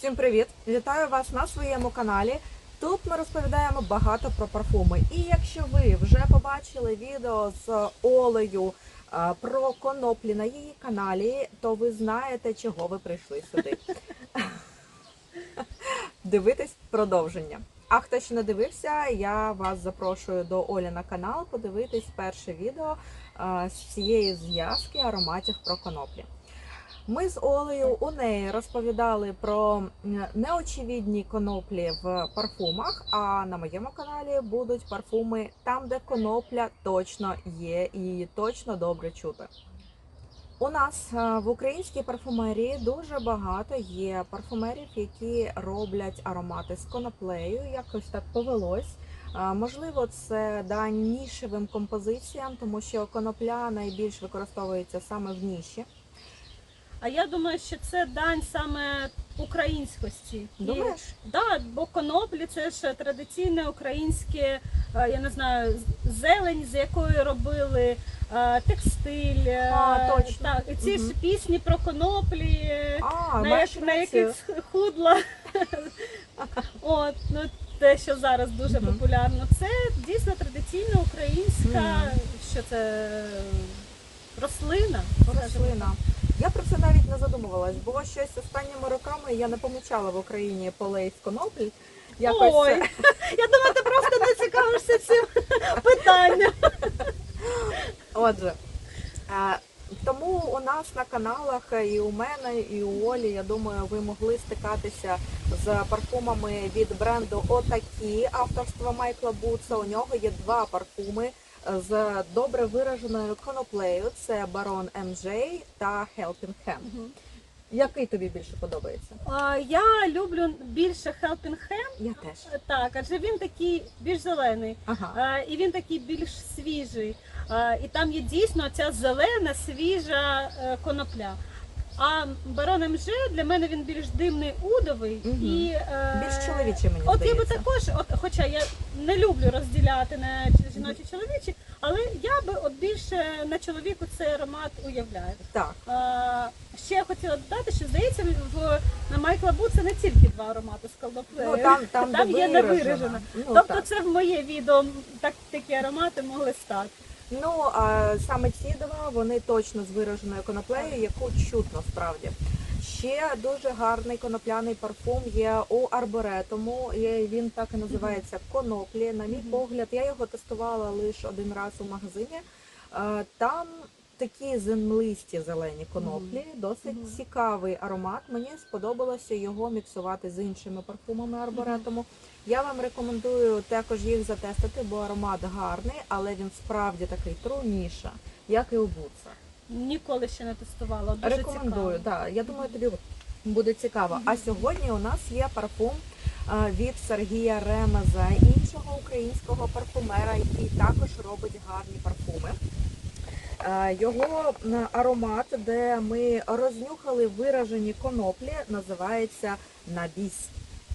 Всім привіт! Вітаю вас на своєму каналі. Тут ми розповідаємо багато про парфуми. І якщо ви вже побачили відео з Олею про коноплі на її каналі, то ви знаєте, чого ви прийшли сюди. Дивитись продовження. А хто ще не дивився, я вас запрошую до Олі на канал подивитись перше відео з цієї зв'язки ароматів про коноплі. Ми з Олею у неї розповідали про неочевидні коноплі в парфумах. А на моєму каналі будуть парфуми там, де конопля точно є і її точно добре чути. У нас е, в українській парфумерії дуже багато є парфумерів, які роблять аромати з коноплею. Якось так повелось. Е, Можливо, це дань нішевим композиціям, тому що конопля найбільш використовується саме в ніші. А я думаю, що це дань саме українськості. І- Да, бо коноплі це ж традиційне українське, е, я не знаю, зелень, з якої робили е, текстиль. е, А, точно. Так, і ці ж пісні про коноплі, А, на, як, на яких худла. От, ну, те, що зараз дуже Мгм. популярно, це дійсно традиційна українська, Мгм. що це рослина. рослина. Я про це навіть не задумувалась, бо щось останніми роками я не помічала в Україні полей з коноплі. Якось Ой, я думаю, ти просто не цікавишся цим питанням. Отже, е, тому у нас на каналах і у мене, і у Олі, я думаю, ви могли стикатися з парфумами від бренду Отакі авторства Майкла Буца. У нього є два парфуми з добре вираженою коноплею. Це Барон MJ та Helping Hand. Який тобі більше подобається? А, Я люблю більше Helping Hand, Я теж. так, адже він такий більш зелений, Ага. а, і він такий більш свіжий. А, І там є дійсно ця зелена, свіжа е, конопля. А барон МЖ для мене він більш димний удовий Мгм. і е, Більш чоловічий, мені От я би також, от, хоча я не люблю розділяти на жіночі чоловічі, але я би от більше на чоловіку цей аромат уявляю. Так. А, ще я хотіла додати, що здається, в на Майкла Буца не тільки два аромати з колдоплею. Ну там, там, Там є не виражено. виражено. Ну, тобто так. це в моє відео так, такі аромати могли стати. Ну а саме ці два вони точно з вираженою коноплею, яку чутно справді. Ще дуже гарний конопляний парфум є у арборетому. Він так і називається коноплі. На мій погляд, я його тестувала лише один раз у магазині. Е, Там такі землисті зелені коноплі, досить Мгм. цікавий аромат. Мені сподобалося його міксувати з іншими парфумами арборетому. Я вам рекомендую також їх затестити, бо аромат гарний, але він справді такий труніша, як і у Буца. Ніколи ще не тестувала. Дуже Рекомендую, так. Я думаю, тобі буде цікаво. А сьогодні у нас є парфум від Сергія Ремеза, іншого українського парфумера, який також робить гарні парфуми. Його аромат, де ми рознюхали виражені коноплі, називається набіс.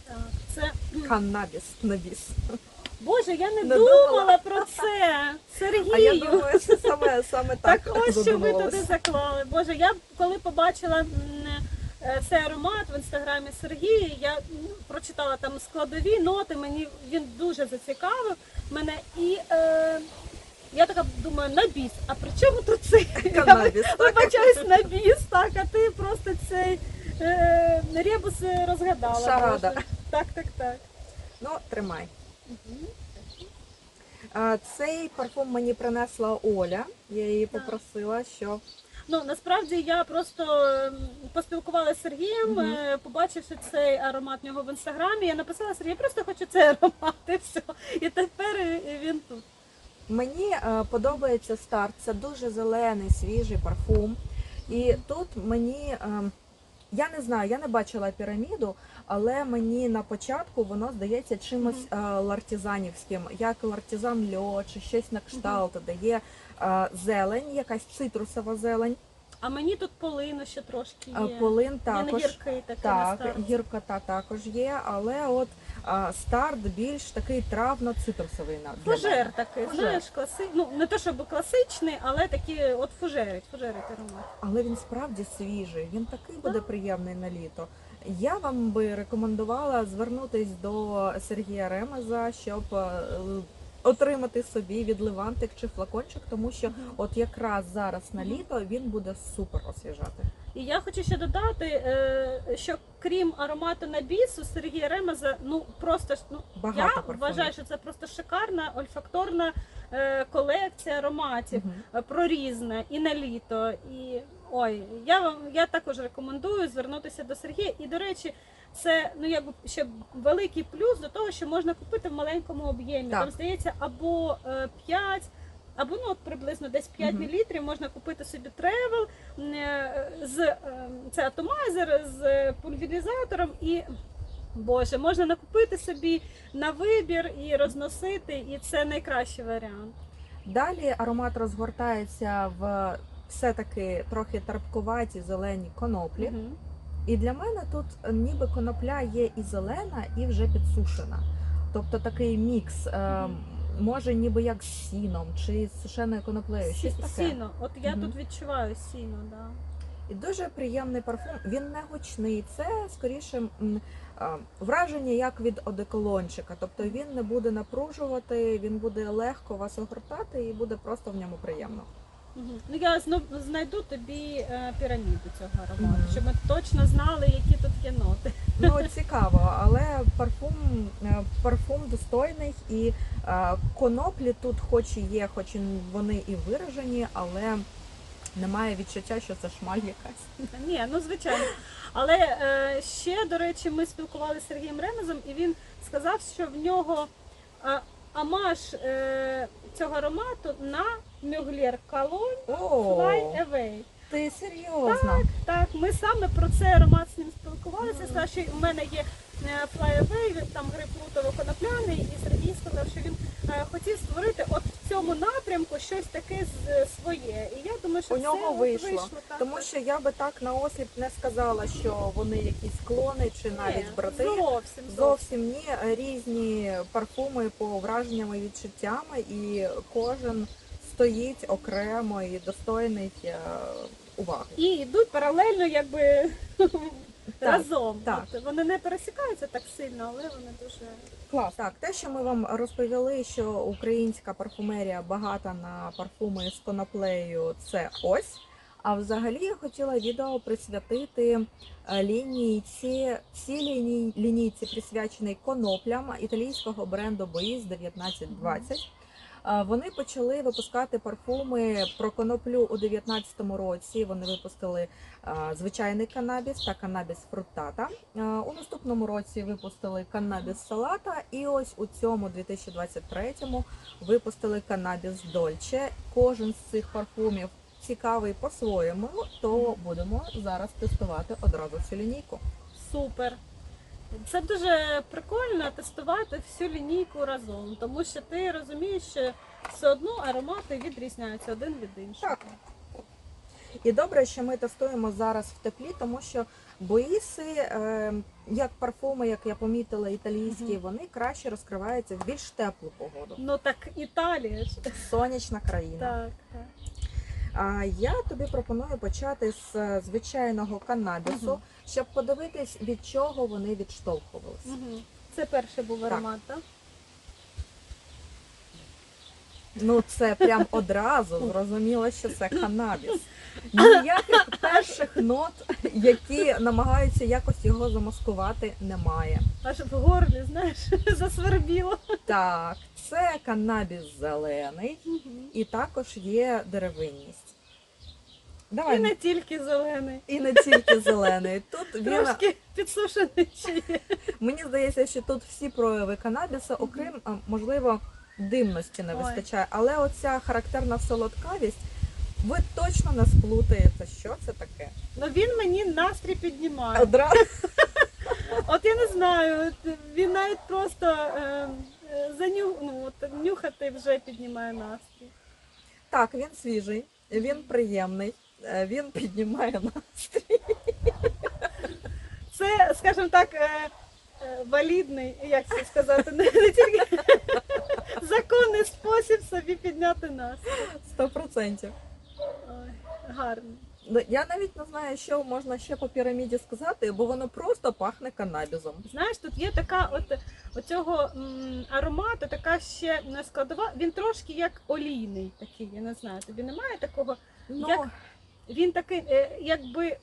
Так, це Каннабіс. Набіс. Боже, я не, Не думала, думала. про це. Сергію. А я думаю, що саме, саме так. Так ось що ви туди заклали. Боже, я коли побачила е, цей аромат в інстаграмі Сергія, я прочитала там складові ноти, мені він дуже зацікавив мене і. Е, я така думаю, набіс. А при чому тут цей? Я Каннабіс. вибачаюсь набіс, так, а ти просто цей е, ребус розгадала. Шарада. Так, так, так. Ну, тримай. А, Цей парфум мені принесла Оля. Я її Так. попросила, що Ну насправді я просто ем, поспілкувалася з Сергієм, Мгм. е, побачивши цей аромат в нього в інстаграмі. Я написала Сергію, я просто хочу цей аромат і все. І тепер е, він тут. Мені е, подобається старт. Це дуже зелений, свіжий парфум. І тут мені. е, Я не знаю, я не бачила піраміду, але мені на початку воно здається чимось лартизанівським, лартізанівським, як лартизан льо чи щось на кшталт, де є е, зелень, якась цитрусова зелень. А мені тут полину ще трошки є. Полин Він гіркий такий на старт. гіркота також є, але от а, старт більш такий травно-цитрусовий на для Фужер мене. такий, Фужер. знаєш, класи... ну не то щоб класичний, але такі от фужерить, фужерить аромат. Але він справді свіжий, він такий буде приємний на літо. Я вам би рекомендувала звернутись до Сергія Ремеза, щоб е, отримати собі відливантик чи флакончик, тому що от якраз зараз на літо він буде супер освіжати. І я хочу ще додати, е, що крім аромату на бісу, Сергія Ремеза, ну просто ну Багато я парфумів. вважаю, що це просто шикарна ольфакторна е, колекція ароматів. Мгм. е, прорізне і на літо. І ой, я вам я також рекомендую звернутися до Сергія. І до речі, це ну якби ще великий плюс до того, що можна купити в маленькому об'ємі. Так. Там здається або е, 5, або ну от приблизно десь 5 Мгм. мл можна купити собі тревел е, з е, це атомайзер з пульверизатором і. Боже, можна накупити собі на вибір і розносити, і це найкращий варіант. Далі аромат розгортається в все-таки трохи терпкуваті зелені коноплі. Мгм. І для мене тут е, ніби конопля є і зелена, і вже підсушена. Тобто такий мікс, е, Мгм. може ніби як з сіном чи з сушеною коноплею. Сі- Щось таке. Сіно, от я Мгм. тут відчуваю сіно, да. І дуже приємний парфум. Він не гучний. Це скоріше е, враження як від одеколончика. Тобто він не буде напружувати, він буде легко вас огортати і буде просто в ньому приємно. Ну я знов знайду тобі е, піраміду цього аромату, щоб ми точно знали, які тут є ноти. Ну цікаво, але парфум, е, парфум достойний і е, коноплі тут, хоч і є, хоч і вони і виражені, але немає відчуття, що це шмаль якась. Ні, ну звичайно. Але ще, до речі, ми спілкувалися з Сергієм Ремезом, і він сказав, що в нього амаш цього аромату на Мюглєр Колонь О, Fly Away. ти серйозно? Так, так. ми саме про цей аромат з ним спілкувалися. Сказав, що у мене є е, Fly Away, він там грейпфрутово-конопляний, і Сергій сказав, що він е, хотів створити от в цьому напрямку щось таке е, своє. І я думаю, що У нього от вийшло. так, Тому що я би так на осліп не сказала, що вони якісь клони чи навіть Ні, брати. Зовсім, зовсім. Зовсім ні, різні парфуми по враженням і відчуттями, і кожен стоїть окремо і достойний е, уваги. І йдуть паралельно, якби разом. так. От вони не пересікаються так сильно, але вони дуже Клас. Так, те, що ми вам розповіли, що українська парфумерія багата на парфуми з коноплею, це ось. А взагалі я хотіла відео присвятити е, лінійці, цій ліній, лінійці присвячений коноплям італійського бренду Боїс 1920. Вони почали випускати парфуми про коноплю у 2019 році. Вони випустили звичайний канабіс та канабіс фруктата. Е, У наступному році випустили канабіс салата, і ось у цьому 2023-му випустили канабіс дольче. Кожен з цих парфумів цікавий по-своєму, то будемо зараз тестувати одразу цю лінійку. супер. Це дуже прикольно тестувати всю лінійку разом, тому що ти розумієш, що все одно аромати відрізняються один від іншого. Так. І добре, що ми тестуємо зараз в теплі, тому що боїси, е, як парфуми, як я помітила, італійські, Мгм. вони краще розкриваються в більш теплу погоду. Ну так Італія ж. Сонячна країна. Так, так. А я тобі пропоную почати з е, звичайного канабісу, Мгм. щоб подивитись, від чого вони відштовхувалися. Угу. Це перший був аромат, так? Ну це прям одразу зрозуміло, що це канабіс. Ніяких перших нот, які намагаються якось його замаскувати, немає. Аж в горлі, знаєш, засвербіло. Так, це канабіс зелений і також є деревинність. Давай І не тільки зелений. і не тільки зелений. Тут він Трошки підсушений є. Мені здається, що тут всі прояви канабіса, окрім а, можливо димності не Ой. вистачає, але оця характерна солодкавість. Ви точно не сплутаєте, що це таке. Ну він мені настрій піднімає. Одразу От я не знаю, от він навіть просто е, е, заню, ну, от, нюхати вже піднімає настрій. так, він свіжий, він приємний. Е, він піднімає настрій. Це, скажімо так, е, е, валідний, як це сказати, не, тільки законний спосіб собі підняти нас. Сто процентів. Гарно. Ну, Я навіть не знаю, що можна ще по піраміді сказати, бо воно просто пахне канабізом. Знаєш, тут є така от оцього м, аромату, така ще не складова. Він трошки як олійний такий, я не знаю. Тобі немає такого. Ну, Як Він такий, е, якби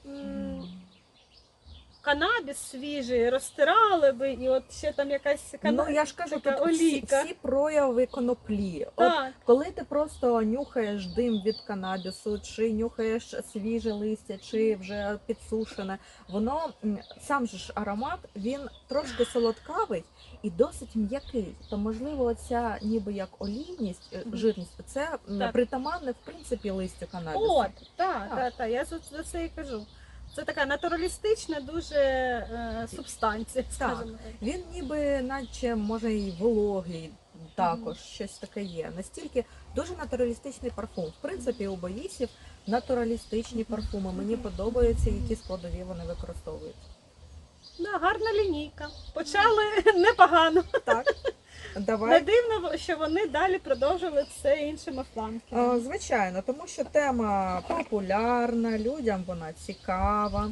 канабіс свіжий, розтирали би, і от ще там якась кана... ну я ж кажу, така тут всі, олійка. всі прояви коноплі. От Так, коли ти просто нюхаєш дим від канабісу, чи нюхаєш свіже листя, чи вже підсушене, воно м, сам же ж аромат, він трошки солодкавий і досить м'який. То можливо, оця ніби як олійність, е, Мгм. жирність, це м, Так. притаманне в принципі листю канабісу. От, так, Так. так, так, я за, за це і кажу. Це така натуралістична дуже е, субстанція, скажімо так. Він ніби наче може і вологий, також щось таке є. Настільки дуже натуралістичний парфум. В принципі, у боїсів натуралістичні парфуми. Мені подобаються, які складові вони використовують. Да, гарна лінійка. Почали непогано. Так, Не давай. дивно, що вони далі продовжили це іншими фланками. Е, Звичайно, тому що тема популярна, людям вона цікава.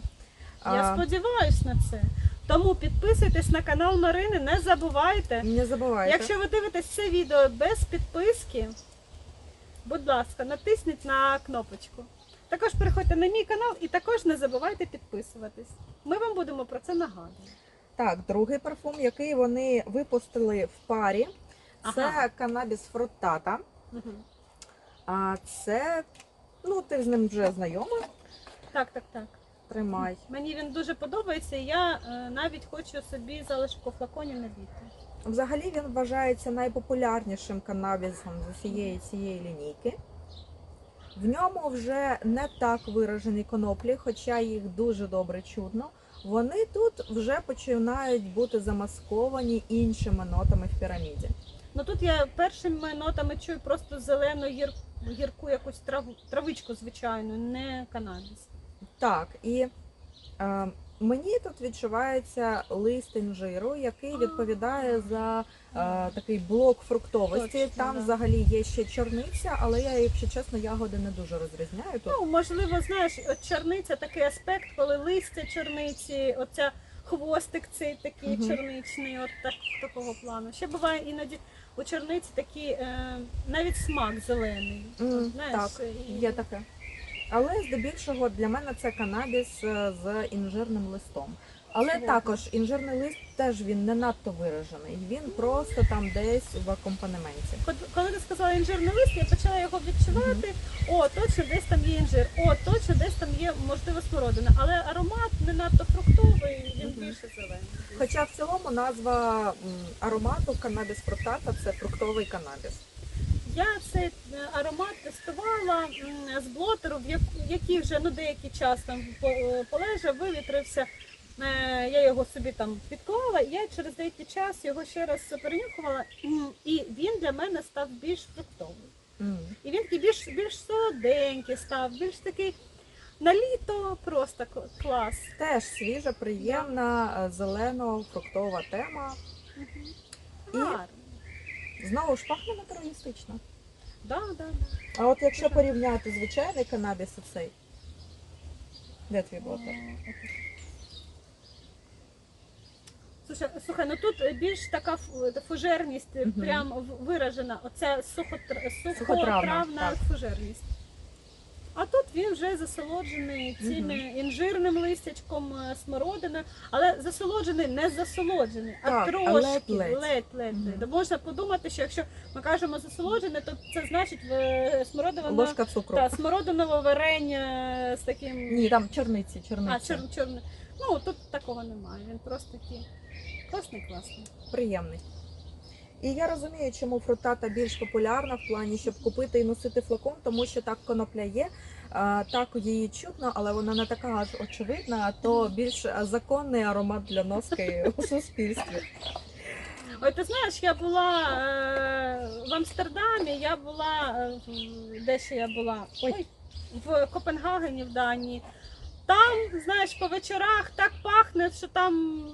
Я А, сподіваюся на це. Тому підписуйтесь на канал Марини, не забувайте. Не забувайте. Якщо ви дивитесь це відео без підписки, будь ласка, натисніть на кнопочку. Також переходьте на мій канал і також не забувайте підписуватись. Ми вам будемо про це нагадувати. Так, другий парфум, який вони випустили в парі, це Ага. канабіс фруттата. Мгм. А це, ну, ти з ним вже знайома. Так, так, так. Тримай. Мені він дуже подобається, і я е, навіть хочу собі залишок у флаконі набити. Взагалі він вважається найпопулярнішим канабісом з усієї цієї лінійки. В ньому вже не так виражені коноплі, хоча їх дуже добре чутно. Вони тут вже починають бути замасковані іншими нотами в піраміді. Ну тут я першими нотами чую просто зелену гір... гірку якусь траву, травичку, звичайну, не канабіс. Так, і е, мені тут відчувається лист інжиру, який відповідає за е, такий блок фруктовості. Точно, Там да. взагалі є ще чорниця, але я, якщо чесно, ягоди не дуже розрізняю. Тут. Ну, можливо, знаєш, от чорниця такий аспект, коли листя чорниці, оця хвостик цей такий Мгм. чорничний, от так, такого плану. Ще буває іноді у чорниці такий е, навіть смак зелений. М, знаєш, так, і- є таке. Але здебільшого для мене це канабіс е, з інжирним листом. Але також інжирний лист теж він не надто виражений. Він просто там десь в акомпанементі. Коли ти сказала інжирний лист, я почала його відчувати. О, точно десь там є інжир, о, точно десь там є можливо смородина. Але аромат не надто фруктовий, він більше зелений. Хоча в цілому назва аромату канабіс фруктата це фруктовий канабіс. Я цей е, аромат тестувала з блотеру, який вже ну деякий час там е, полежав, вивітрився. Е, Я його собі там підклала, і я через деякий час його ще раз перенюхувала, і він для мене став більш фруктовий. М. І він такий більш більш солоденький став, більш такий на літо просто клас. Теж свіжа, приємна е, зелено-фруктова тема. І- Гарно. Знову ж пахне натуралістично. Да, да, да. А от якщо порівняти звичайний канабіс і цей. Де твій ботер? Слушай, слухай, ну тут більш така фу- фужерність Мгм. прям в- виражена. Оце сухотр... Сухотравна, сухотравна так. фужерність. А тут він вже засолоджений цими інжирним листячком е, смородини, але засолоджений не засолоджений, а Так, а трошки ледь-ледь. ледь-ледь. Мгм. Можна подумати, що якщо ми кажемо засолоджене, то це значить е, смородина Ложка цукру. та, смородинове варення з таким Ні, там чорниці, чорниці. а, чор, чорне. Ну тут такого немає. Він просто такий класний, класний. приємний. І я розумію, чому фруктата більш популярна в плані, щоб купити і носити флакон, тому що так конопля є, так її чутно, але вона не така аж очевидна, а то більш законний аромат для носки у суспільстві. Ой, ти знаєш, я була е, в Амстердамі, я була е, де ще я була? Ой, в Копенгагені в Данії. Там, знаєш, по вечорах так пахне, що там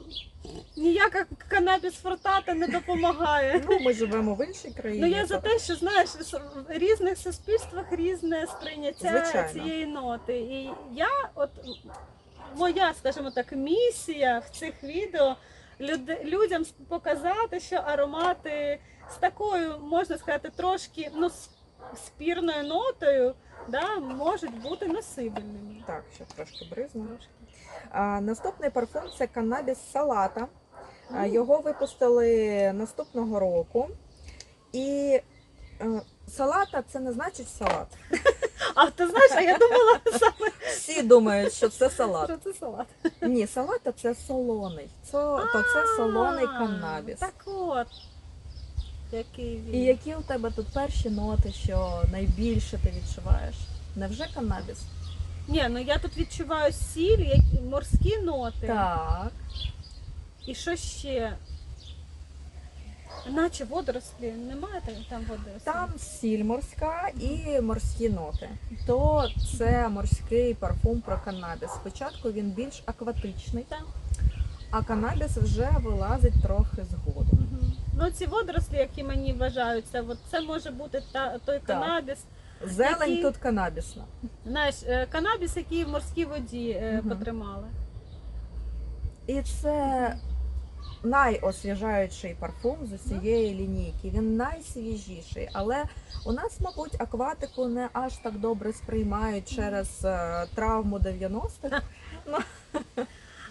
ніяка канабіс фрутата не допомагає. Ну, ми живемо в іншій країні. Ну я за те, що знаєш, в різних суспільствах різне сприйняття Звичайно. цієї ноти. І я, от моя, скажімо так, місія в цих відео люд- людям показати, що аромати з такою, можна сказати, трошки ну, спірною нотою да, можуть бути носибельними. Так, ще трошки бризну. А, наступний парфум це канабіс салата. Мгм. Його випустили наступного року. І е, салата це не значить салат. А ти знаєш, а я думала саме, Всі думають, що це салат. що це салат. Ні, салата це солоний. Це, то це солоний канабіс. Так от. Який він. І які у тебе тут перші ноти, що найбільше ти відчуваєш? Невже канабіс? Ні, ну я тут відчуваю сіль, які морські ноти. Так. І що ще? Наче водорослі, немає там, там водорослі? Там сіль морська і морські ноти. То це морський парфум про канабіс. Спочатку він більш акватичний, Так. а канабіс вже вилазить трохи згодом. Мгм. Ну ці водорослі, які мені вважаються, от це може бути та, той Так. канабіс. Зелень Який? тут канабісна. Знаєш, е, канабіс, який в морській воді Мгм. потримали. І це найосвіжаючий парфум з усієї лінійки. Він найсвіжіший, але у нас, мабуть, акватику не аж так добре сприймають через е, травму 90-х.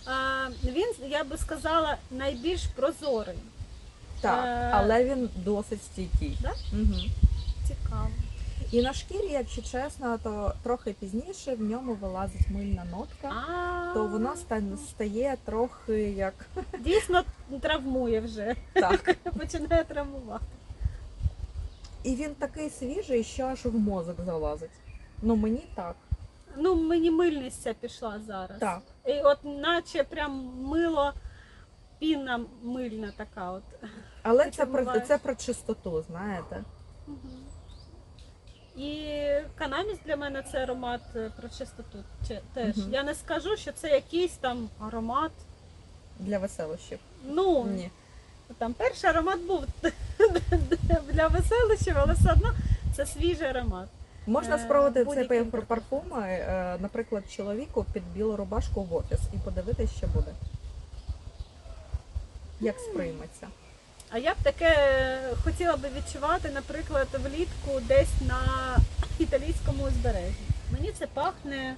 А, він, я би сказала, найбільш прозорий. Так, Е. але він досить стійкий. Да? Угу. Цікаво. І на шкірі, якщо чесно, то трохи пізніше в ньому вилазить мильна нотка, то воно стає трохи як дійсно травмує вже. так. Починає травмувати. І він такий свіжий, що аж в мозок залазить. Ну мені так. Ну, мені мильність ця пішла зараз. Так. І от наче прям мило, піна мильна така от. Але це про це про чистоту, знаєте. І канаміс для мене це аромат е, про чистоту теж. Мгм. Я не скажу, що це якийсь там аромат. Для веселощів. Ну, Ні. там перший аромат був для веселищів, але все одно це свіжий аромат. Можна Е, спробувати цей парфум, е, наприклад, чоловіку під білу рубашку в офіс і подивитись, що буде. Як сприйметься. А я б таке хотіла би відчувати, наприклад, влітку десь на італійському узбережжі. Мені це пахне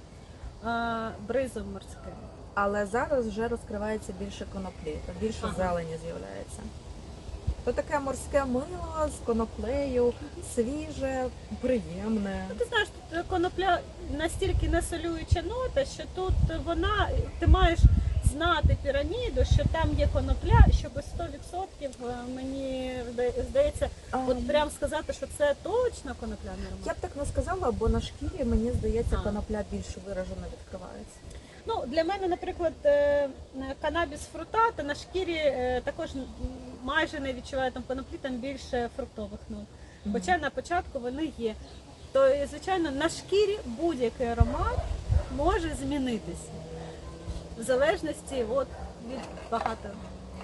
а, бризом морським. Але зараз вже розкривається більше коноплі, то більше Ага. зелені з'являється. То таке морське мило з коноплею, свіже, приємне. Ну, ти знаєш, тут конопля настільки насолююча нота, що тут вона, ти маєш знати піраміду, що там є конопля, щоб 100% мені здається, от прям сказати, що це точно конопляний аромат. Я б так не сказала, бо на шкірі, мені здається, конопля більш виражено відкривається. Ну, для мене, наприклад, е, канабіс фрутата на шкірі е, також майже не відчуваю там коноплі, там більше фруктових нот. Хоча на початку вони є. То, е, звичайно, на шкірі будь-який аромат може змінитися. В залежності от, від багато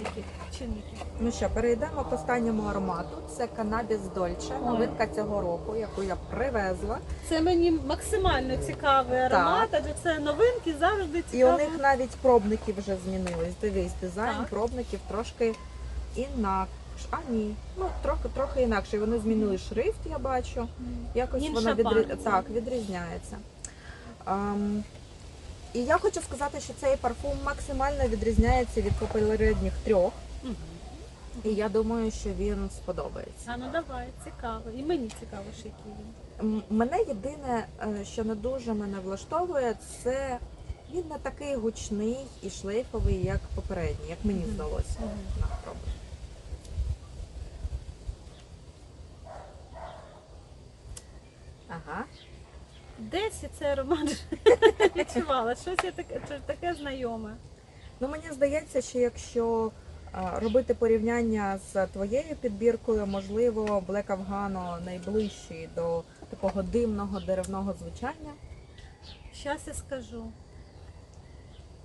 яких чинників. Ну що, перейдемо к останньому аромату. Це канабіс Дольче, новинка цього року, яку я привезла. Це мені максимально цікавий аромат, адже це новинки завжди цікаво. І у них навіть пробники вже змінились. Дивись, дизайн Так. пробників трошки інакш. А ні, ну трохи трохи інакше. Вони змінили шрифт, я бачу. Якось Інша вона відрі... так, відрізняється. Ем, і я хочу сказати, що цей парфум максимально відрізняється від попередніх трьох. І я думаю, що він сподобається. А ну давай, цікаво. І мені цікаво, що який він. Мене єдине, е, що не дуже мене влаштовує, це він не такий гучний і шлейфовий, як попередній, як мені здалося. Мгм. На. Ага. Десь я цей аромат відчувала. Щось я таке, таке знайоме. Ну мені здається, що якщо робити порівняння з твоєю підбіркою, можливо, Black Afgano найближчий до такого димного деревного звучання. Щас я скажу.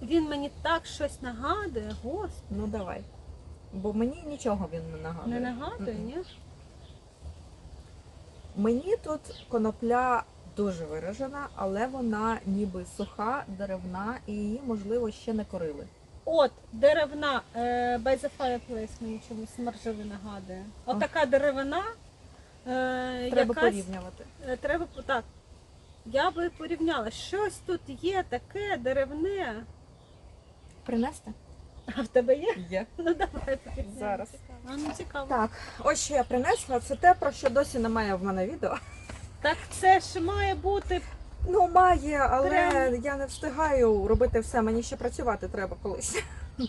Він мені так щось нагадує, господи. Ну давай. Бо мені нічого він не нагадує. Не нагадує, ні? Мені тут конопля дуже виражена, але вона ніби суха, деревна і її, можливо, ще не корили. От деревна е, by the fireplace мені чомусь маржеви нагадує. От деревина. Е, Треба якась, порівнювати. е, треба по- так. Я би порівняла. Щось тут є таке деревне. Принести? А в тебе є? Є. Ну давай порівняємо. Зараз. А, ну, цікаво. Так, ось що я принесла. Це те, про що досі немає в мене відео. Так це ж має бути. Ну, має, але Прям. я не встигаю робити все. Мені ще працювати треба колись.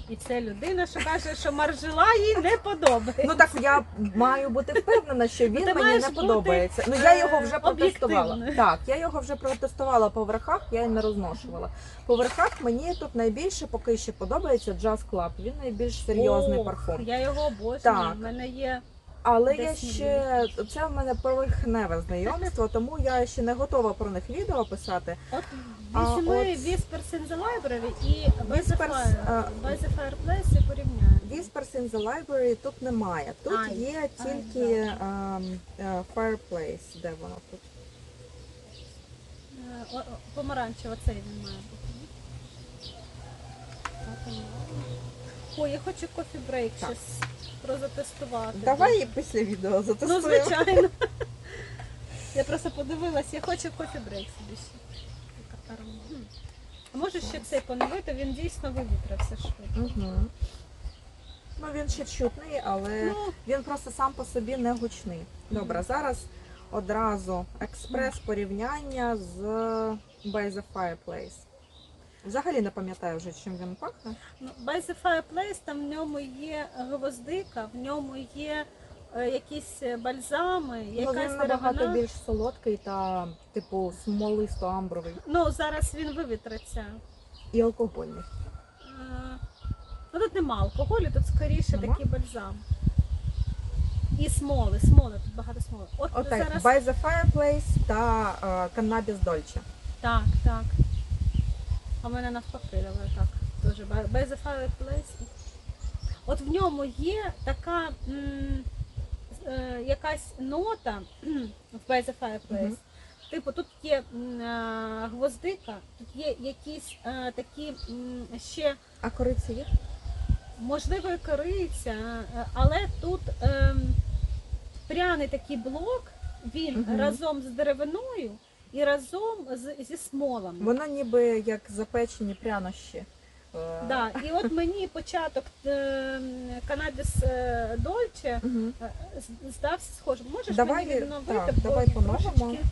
І це людина, що каже, що маржела їй не подобається. Ну так я маю бути впевнена, що він Ну, ти мені маєш не бути, подобається. Ну я його е, вже протестувала. об'єктивною. Так, я його вже протестувала по верхах, я й не розношувала. По верхах мені тут найбільше поки що подобається Jazz Club. Він найбільш серйозний Ох, парфум. Я його обожнюю. Так. У мене є. Але я ще це в мене поверхневе знайомство, тому я ще не готова про них відео писати. От А візьми Whispers in the Library і By the, е, Fireplace і порівняємо. Whispers in the Library тут немає. Тут є тільки ем, е, Fireplace, де воно тут. Е, Помаранчево цей він має бути. Ой, я хочу кофі брейк Так. Щось прозатестувати. Давай після відео Ну, звичайно. Я просто подивилась, я хочу кофі брейк собі ще. А може ще цей поновити, він дійсно вивітрився швидко. Угу. Ну він ще чутний, але Ну, він просто сам по собі не гучний. Добре, зараз одразу експрес порівняння з By the Fireplace. Взагалі не пам'ятаю вже, чим він пахне. Ну, By the Fireplace, там в ньому є гвоздика, в ньому є е, якісь е, бальзами, Ну, якась він набагато деревина. більш солодкий та, типу, смолисто-амбровий. Ну, зараз він вивітриться. І алкогольний. Е, Ну, тут нема алкоголю, тут скоріше Нема? такий бальзам. І смоли, смоли, тут багато смоли. От Отак, зараз. By the Fireplace та е, Cannabis Dolce. Так, так. А в мене навпаки, давай так. Дуже the Fireplace. От в ньому є така м, е, якась нота в By the Fireplace. Типу, тут є м, е, гвоздика, тут є якісь е, такі м, ще, А кориця є? можливо, і кориця, е, але тут ем, пряний такий блок, він Мгм. разом з деревиною і разом з, зі смолами. Воно ніби як запечені прянощі. Е, Да, і от мені початок канабіс Дольче Мгм. е, здався схожим. Можеш Давай, мені відновити? так, давай по-новому. трошечки-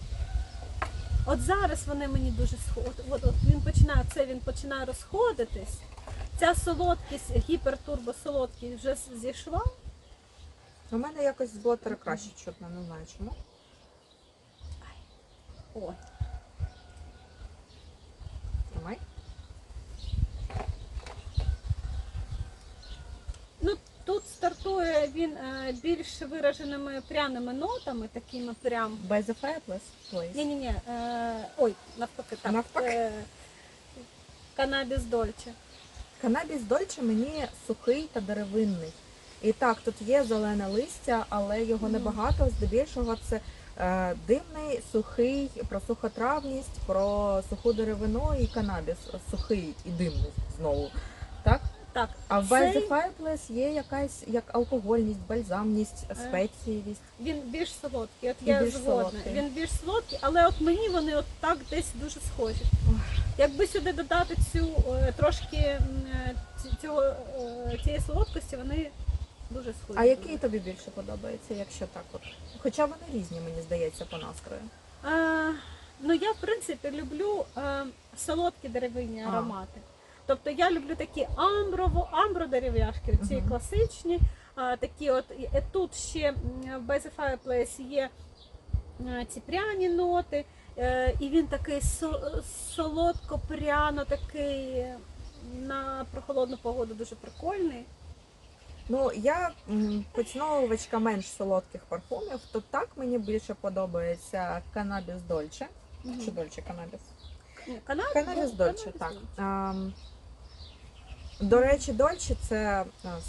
От зараз вони мені дуже схожі. От, от, от він починає це, він починає розходитись. Ця солодкість, гіпертурбосолодкість вже зійшла. У мене якось з блотера краще чутно, не знаю чому. О, Тримай. ну тут стартує він е, більш вираженими пряними нотами, такими прям. By the Fireplace, please. Ні, ні, ні. Е, ой, навпаки, так. Навпаки? Канабіс Дольче. Канабіс Дольче мені сухий та деревинний. І так, тут є зелене листя, але його небагато. Здебільшого це е, димний, сухий, про сухотравність, про суху деревину і канабіс сухий і димний знову. Так? Так, А в By цей- the Fireplace є якась як алкогольність, бальзамність, спеціївість. Він більш солодкий, от я більш згодна. солодкий. Він більш солодкий, але от мені вони от так десь дуже схожі. Якби сюди додати цю е, трошки м, е, ці- цього, е, цієї солодкості, вони дуже схожі. А який тобі більше подобається, якщо так от? Хоча вони різні, мені здається, по настрою. А, ну я в принципі люблю е, солодкі деревинні А. аромати. Тобто я люблю такі амброво, амбродерев'яшки, ці Мгм. класичні, а, такі от і- тут ще м, в the Fireplace є е, ці пряні ноти, е, і він такий со- солодко-пряно такий е, на прохолодну погоду дуже прикольний. Ну, я поціновувачка менш солодких парфумів, то так мені більше подобається канабіс Дольче. Угу. Чи Дольче канабіс? Канабіс, Канабіс Дольче, так. Дольче. До речі, Дольче це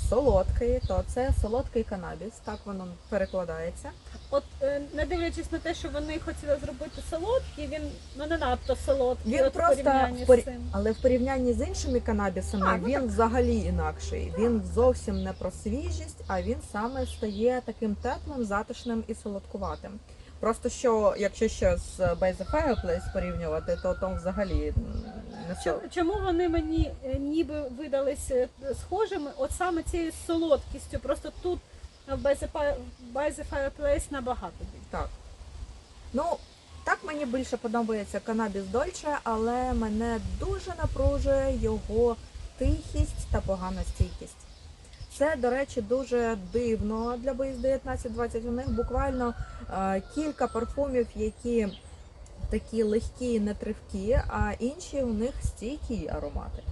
солодкий, то це солодкий канабіс, так воно перекладається. От е, не дивлячись на те, що вони хотіли зробити солодкий, він ну не надто солодкий. Він от просто порівнянні в з цим. Але в порівнянні з іншими канабісами А, ну він взагалі інакший. Він зовсім не про свіжість, а він саме стає таким теплим, затишним і солодкуватим. Просто що, якщо ще з By the Fireplace порівнювати, то там взагалі не Чому, чому вони мені е, ніби видалися е, схожими? От саме цією солодкістю. Просто тут By the By the Fireplace набагато більше. Так. Ну, так мені більше подобається канабіс Дольче, але мене дуже напружує його тихість та погана стійкість. Це, до речі, дуже дивно для боїз 19-20. У них буквально е, кілька парфумів, які такі легкі, не тривкі, а інші у них стійкі аромати.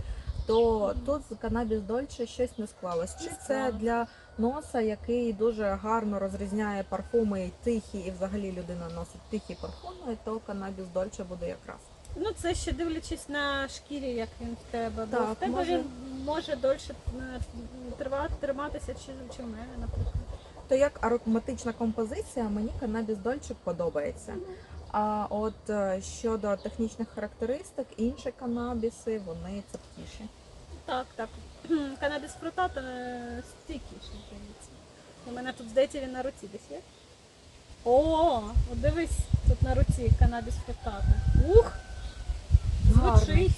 То тут з канабіс Дольче щось не склалось. Чи це для носа, який дуже гарно розрізняє парфуми тихі, і взагалі людина носить тихі парфуми, то канабіс Дольче буде якраз. Ну це ще дивлячись на шкірі, як він в тебе. Бо Так, в тебе може- він може дольше е, тривати, триматися, чи, чи в мене, наприклад. То як ароматична композиція, мені канабіс Дольче подобається. А от е, щодо технічних характеристик, інші канабіси вони цепкіші. Так, так. Канабіс фрутат е, стійкіший, здається. У мене тут, здається, він на руці десь є. О, от дивись, тут на руці канабіс фрутата. Ух! Звучить.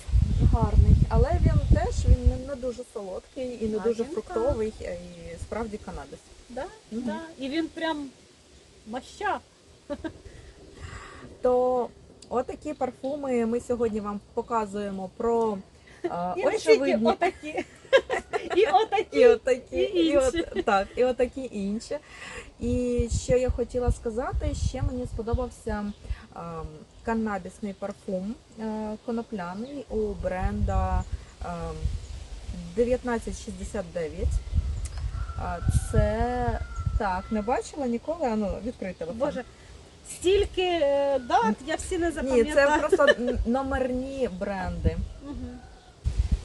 Гарний, але він теж він не, дуже солодкий і не А, дуже фруктовий, е, і справді канабіс. Да? Мгм. Да. І він прям маща. То отакі парфуми ми сьогодні вам показуємо про е, І отакі. І отакі. і і і, от, інші. так, і отакі інші. І що я хотіла сказати, ще мені сподобався ем, канабісний парфум е, конопляний у бренда ем, 1969. А, Це так, не бачила ніколи. А ну відкрий телефон. Боже, стільки е, дат, я всі не Ні, це просто номерні бренди. Мгм.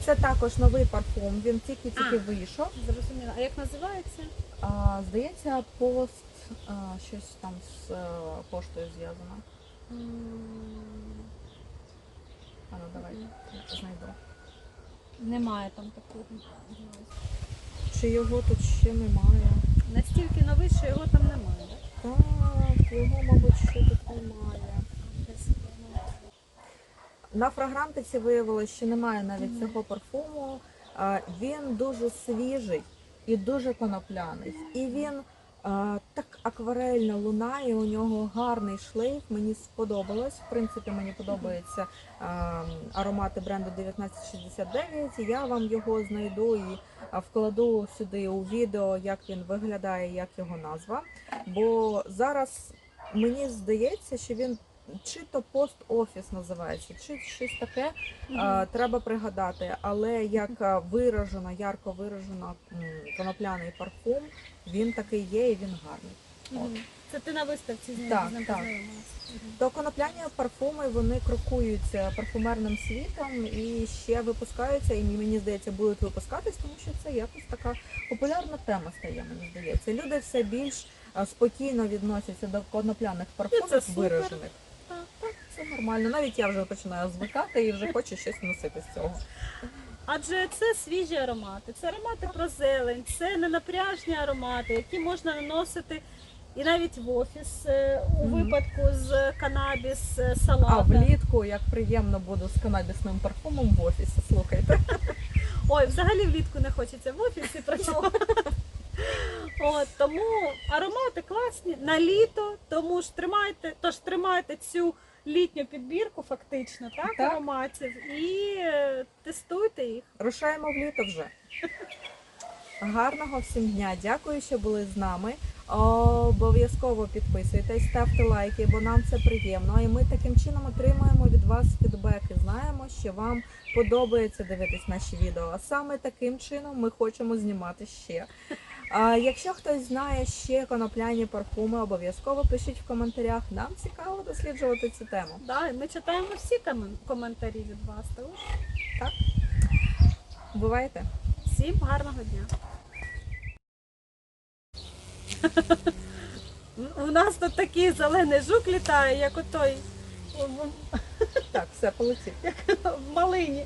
Це також новий парфум. Він тільки-тільки вийшов. Зрозуміла. А як називається? А, здається, пост а, щось там з е, поштою зв'язано. А ну давай знайду. Немає там такого. Чи його тут ще немає? Настільки новий, що його там немає. да? Так, його, мабуть, ще тут немає. На фрагрантиці виявилось, що немає навіть цього парфуму. А, Він дуже свіжий і дуже конопляний. І він а, так акварельно лунає, у нього гарний шлейф. Мені сподобалось. В принципі, мені подобаються а, аромати бренду 1969. Я вам його знайду і вкладу сюди у відео, як він виглядає, як його назва. Бо зараз мені здається, що він чи то пост-офіс називається, чи щось таке. Мгм. Треба пригадати, але як а, виражено, ярко виражено м, конопляний парфум, він такий є і він гарний. Мгм. Це ти на виставці з ним Так, з ним так. познайомилася? Мгм. То конопляні парфуми вони крокуються парфумерним світом і ще випускаються, і мені здається, будуть випускатись, тому що це якось така популярна тема стає. Мені здається, люди все більш спокійно відносяться до конопляних парфумів супер. виражених. Так, нормально. Навіть я вже починаю звикати і вже хочу щось носити з цього. Адже це свіжі аромати, це аромати про зелень, це ненапряжні аромати, які можна наносити і навіть в офіс е, у випадку з канабіс е, А влітку як приємно буду з канабісним парфумом в офісі. Слухайте. Ой, взагалі влітку не хочеться в офісі працювати. От, тому аромати класні на літо, тому ж тримайте, тож тримайте цю літню підбірку, фактично, так, Так. ароматів, і е, тестуйте їх. Рушаємо в літо вже. Гарного всім дня. Дякую, що були з нами. Обов'язково підписуйтесь, ставте лайки, бо нам це приємно. І ми таким чином отримуємо від вас фідбеки. Знаємо, що вам подобається дивитись наші відео. А саме таким чином ми хочемо знімати ще. А якщо хтось знає ще конопляні парфуми, обов'язково пишіть в коментарях. Нам цікаво досліджувати цю тему. Да, ми читаємо всі коментарі від вас. Тож Бувайте! всім гарного дня. У нас тут такий зелений жук літає, як отой Так, все полетів. в малині.